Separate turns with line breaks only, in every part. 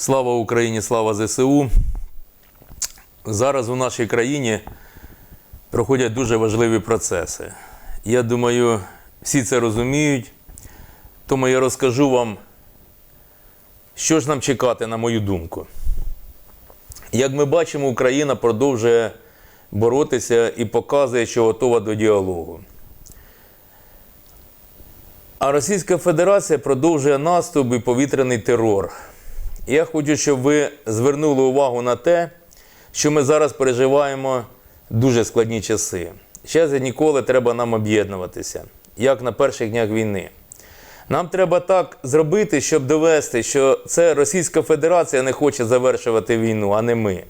Слава Україні, слава ЗСУ. Зараз у нашій країні проходять дуже важливі процеси. Я думаю, всі це розуміють. Тому я розкажу вам, що ж нам чекати, на мою думку. Як ми бачимо, Україна продовжує боротися і показує, що готова до діалогу. А Російська Федерація продовжує наступ і повітряний терор. Я хочу, щоб ви звернули увагу на те, що ми зараз переживаємо дуже складні часи. Зараз і ніколи треба нам об'єднуватися, як на перших днях війни. Нам треба так зробити, щоб довести, що це Російська Федерація не хоче завершувати війну, а не ми.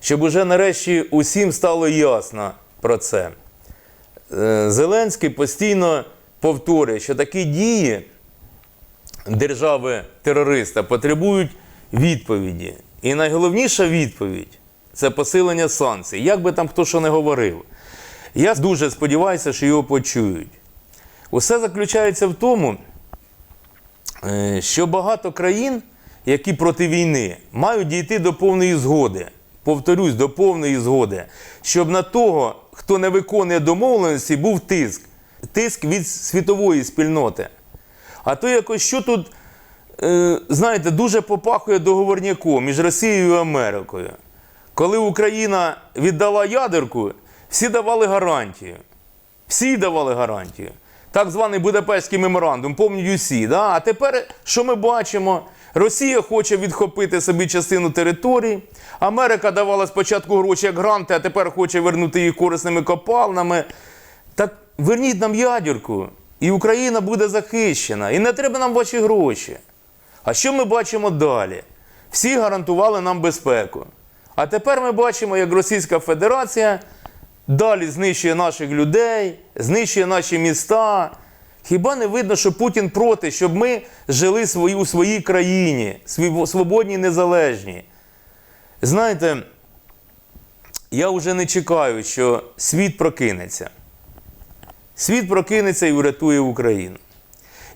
Щоб уже нарешті усім стало ясно про це. Е, Зеленський постійно повторює, що такі дії держави-терориста потребують відповіді. І найголовніша відповідь це посилення санкцій. Як би там хто що не говорив. Я дуже сподіваюся, що його почують. Усе заключається в тому, е, що багато країн, які проти війни, мають дійти до повної згоди. Повторюсь, до повної згоди, щоб на того, хто не виконує домовленості, був тиск. Тиск від світової спільноти. А то якось що тут, знаєте, дуже попахує договорняком між Росією і Америкою. Коли Україна віддала ядерку, всі давали гарантію. Всі давали гарантію. Так званий Будапештський меморандум, пам'ятають усі. Да? А тепер що ми бачимо? Росія хоче відхопити собі частину території. Америка давала спочатку гроші як гранти, а тепер хоче вернути їх корисними копалнами. Так верніть нам ядерку, і Україна буде захищена. І не треба нам ваші гроші. А що ми бачимо далі? Всі гарантували нам безпеку. А тепер ми бачимо, як Російська Федерація далі знищує наших людей, знищує наші міста. Хіба не видно, що Путін проти, щоб ми жили свої, у своїй країні, свободній, незалежній? Знаєте, я вже не чекаю, що світ прокинеться. Світ прокинеться і врятує Україну.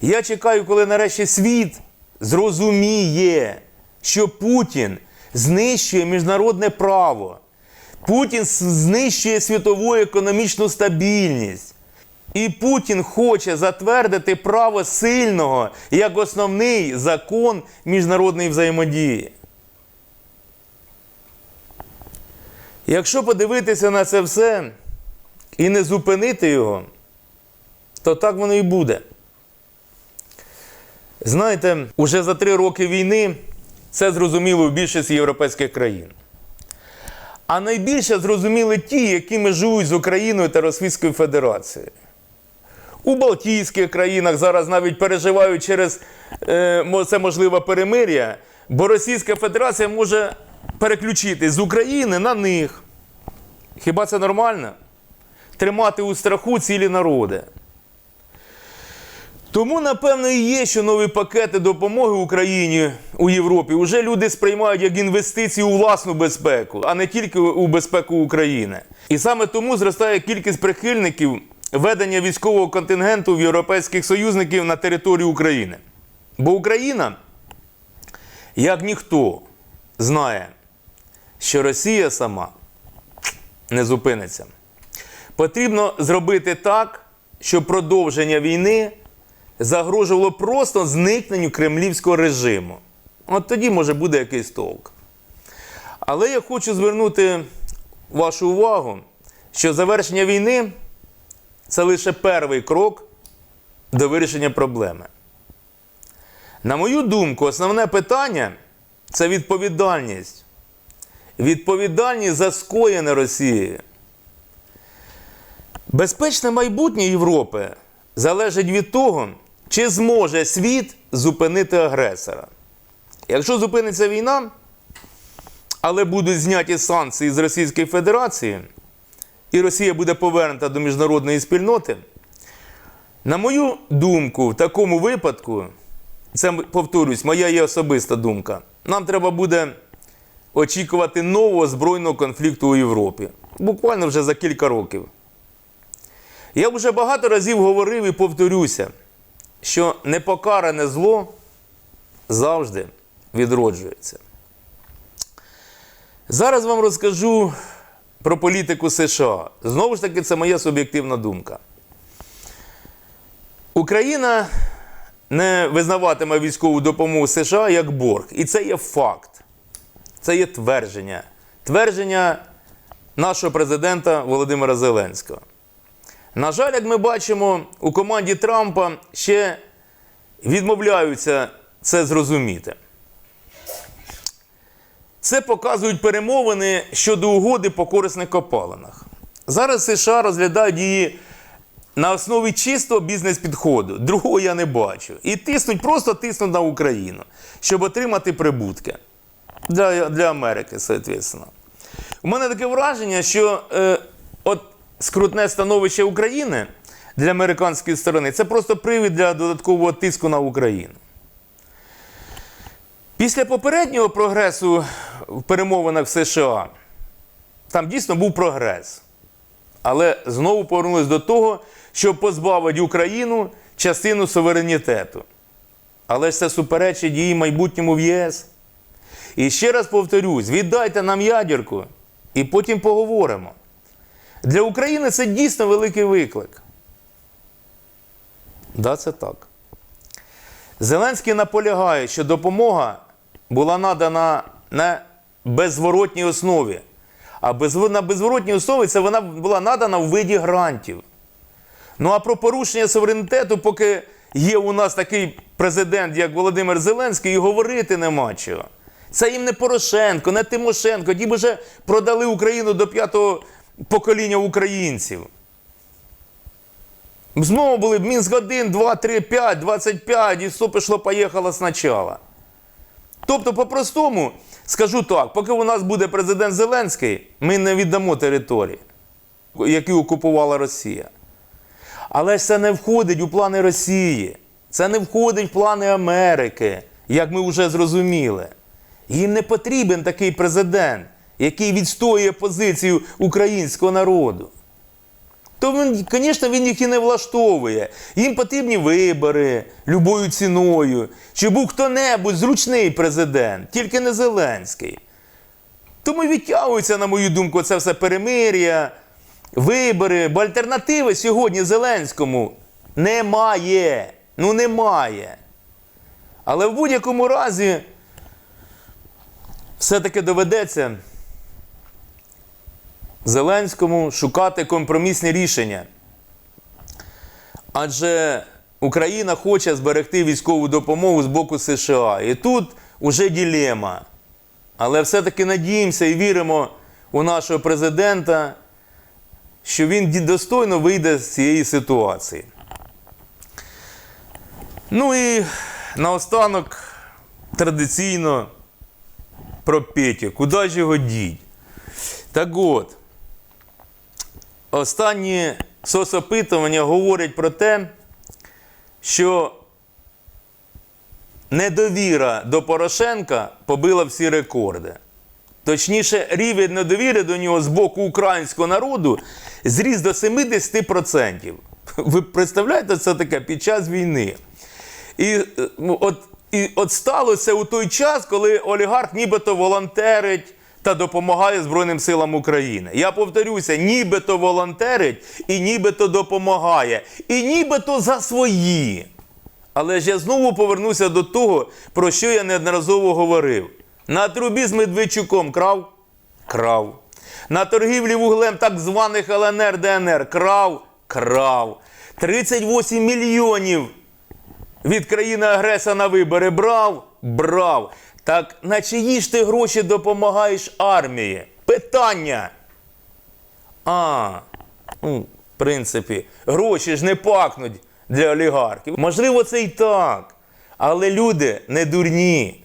Я чекаю, коли нарешті світ зрозуміє, що Путін знищує міжнародне право. Путін знищує світову економічну стабільність. І Путін хоче затвердити право сильного як основний закон міжнародної взаємодії. Якщо подивитися на це все і не зупинити його, то так воно і буде. Знаєте, уже за три роки війни це зрозуміло в більшості європейських країн. А найбільше зрозуміли ті, які межують з Україною та Російською Федерацією. У Балтійських країнах зараз навіть переживають через е, це можливе перемир'я, бо Російська Федерація може переключити з України на них. Хіба це нормально? Тримати у страху цілі народи. Тому, напевно, і є, що нові пакети допомоги Україні у Європі вже люди сприймають як інвестиції у власну безпеку, а не тільки у безпеку України. І саме тому зростає кількість прихильників ведення військового контингенту в європейських союзників на територію України. Бо Україна, як ніхто, знає, що Росія сама не зупиниться. Потрібно зробити так, щоб продовження війни загрожувало просто зникненню кремлівського режиму. От тоді може буде якийсь толк. Але я хочу звернути вашу увагу, що завершення війни це лише перший крок до вирішення проблеми. На мою думку, основне питання це відповідальність. Відповідальність за скоєне Росією. Безпечне майбутнє Європи залежить від того, чи зможе світ зупинити агресора. Якщо зупиниться війна, але будуть зняті санкції з Російської Федерації, і Росія буде повернута до міжнародної спільноти, на мою думку, в такому випадку, це повторюсь, моя є особиста думка, нам треба буде очікувати нового збройного конфлікту у Європі. Буквально вже за кілька років. Я вже багато разів говорив і повторюся, що непокаране зло завжди відроджується. Зараз вам розкажу про політику США. Знову ж таки, це моя суб'єктивна думка. Україна не визнаватиме військову допомогу США як борг. І це є факт. Це є твердження. Твердження нашого президента Володимира Зеленського. На жаль, як ми бачимо, у команді Трампа ще відмовляються це зрозуміти. Це показують перемовини щодо угоди по корисних копалинах. Зараз США розглядають її на основі чистого бізнес-підходу. Другого я не бачу. І тиснуть, просто тиснуть на Україну, щоб отримати прибутки для, для Америки, соответственно. У мене таке враження, що е, от скрутне становище України для американської сторони це просто привід для додаткового тиску на Україну. Після попереднього прогресу в перемовинах в США там дійсно був прогрес. Але знову повернулись до того, щоб позбавити Україну частину суверенітету. Але ж це суперечить її майбутньому в ЄС. І ще раз повторюсь: віддайте нам ядерку, і потім поговоримо. Для України це дійсно великий виклик. Да, це так. Зеленський наполягає, що допомога була надана на беззворотній основі. А на беззворотній основі це вона була надана в виді грантів. Ну а про порушення суверенітету, поки є у нас такий президент, як Володимир Зеленський, і говорити нема чого. Це їм не Порошенко, не Тимошенко. Ті б вже продали Україну до п'ятого покоління українців. Знову були б Мінськ 1, 2, 3, 5, 25, і все пішло, поїхало спочатку. Тобто, по-простому, скажу так, поки у нас буде президент Зеленський, ми не віддамо території, які окупувала Росія. Але ж це не входить у плани Росії. Це не входить в плани Америки, як ми вже зрозуміли. Їм не потрібен такий президент, який відстоює позицію українського народу. То він, звісно, він їх і не влаштовує. Їм потрібні вибори любою ціною. Чи був хто-небудь зручний президент, тільки не Зеленський. Тому відтягується, на мою думку, це все перемир'я, вибори, бо альтернативи сьогодні Зеленському немає. Ну немає. Але в будь-якому разі все-таки доведеться Зеленському шукати компромісні рішення. Адже Україна хоче зберегти військову допомогу з боку США. І тут уже ділема. Але все-таки надіємося і віримо у нашого президента, що він достойно вийде з цієї ситуації. Ну і наостанок традиційно про Петю. Куди ж його діть? Так от, останні соцопитування говорять про те, що недовіра до Порошенка побила всі рекорди. Точніше, рівень недовіри до нього з боку українського народу зріс до 70%. Ви представляєте це таке під час війни? І е, ну, от, і от сталося у той час, коли олігарх нібито волонтерить та допомагає Збройним силам України. Я повторюся, нібито волонтерить і нібито допомагає, і нібито за свої. Але ж я знову повернуся до того, про що я неодноразово говорив. На трубі з Медведчуком крав? Крав. На торгівлі вуглем так званих ЛНР ДНР крав? Крав. 38 мільйонів від країни-агреса на вибори брав? Брав. Так на чиї ж ти гроші допомагаєш армії? Питання. А, ну, в принципі, гроші ж не пахнуть для олігархів. Можливо, це і так. Але люди не дурні.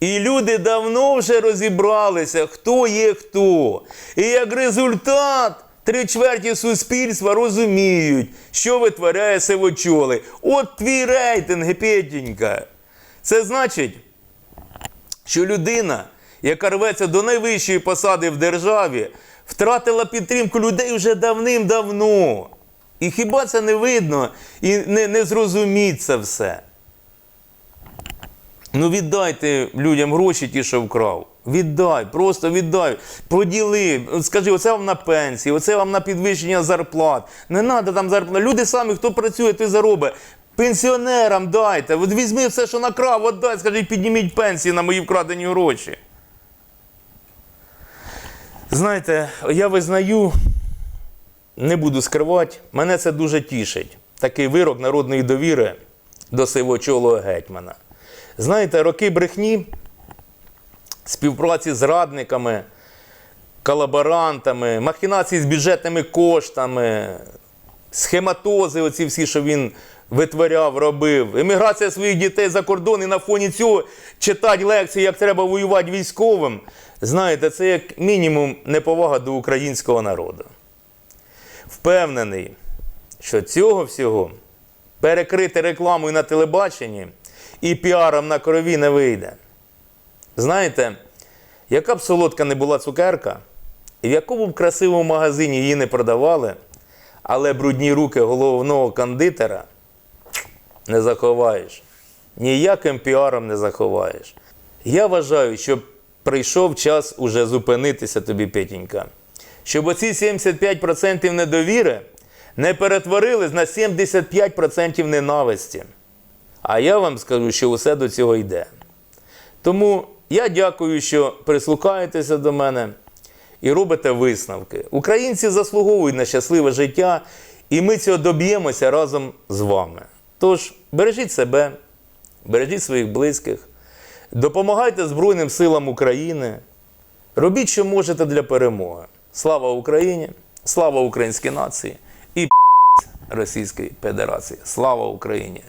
І люди давно вже розібралися, хто є хто. І як результат, три чверті суспільства розуміють, що витворяє сивочоли. От твій рейтинг, Петенька. Це значить, що людина, яка рветься до найвищої посади в державі, втратила підтримку людей вже давним-давно. І хіба це не видно і не, не зрозуміть це все? Ну віддайте людям гроші, ті, що вкрав. Віддай, просто віддай. Поділи. Скажи, оце вам на пенсії, оце вам на підвищення зарплат. Не треба там зарплат. Люди самі, хто працює, той заробить. Пенсіонерам дайте. От візьми все, що накрав, отдай, скажи, підніміть пенсії на мої вкрадені гроші. Знаєте, я визнаю, не буду скривати, мене це дуже тішить. Такий вирок народної довіри до сивочолого гетьмана. Знаєте, роки брехні, співпраці з радниками, колаборантами, махінації з бюджетними коштами, схематози, оці всі, що він витворяв, робив, еміграція своїх дітей за кордон і на фоні цього читати лекції, як треба воювати військовим. Знаєте, це як мінімум неповага до українського народу. Впевнений, що цього всього перекрити рекламою на телебаченні і піаром на крові не вийде. Знаєте, яка б солодка не була цукерка, і в якому б красивому магазині її не продавали, але брудні руки головного кондитера не заховаєш. Ніяким піаром не заховаєш. Я вважаю, що прийшов час уже зупинитися тобі, Петінька. Щоб оці 75% недовіри не перетворились на 75% ненависті. А я вам скажу, що усе до цього йде. Тому я дякую, що прислухаєтеся до мене і робите висновки. Українці заслуговують на щасливе життя, і ми цього доб'ємося разом з вами. Тож бережіть себе, бережіть своїх близьких, допомагайте Збройним силам України, робіть, що можете для перемоги. Слава Україні! Слава українській нації і Російської Федерації! Слава Україні!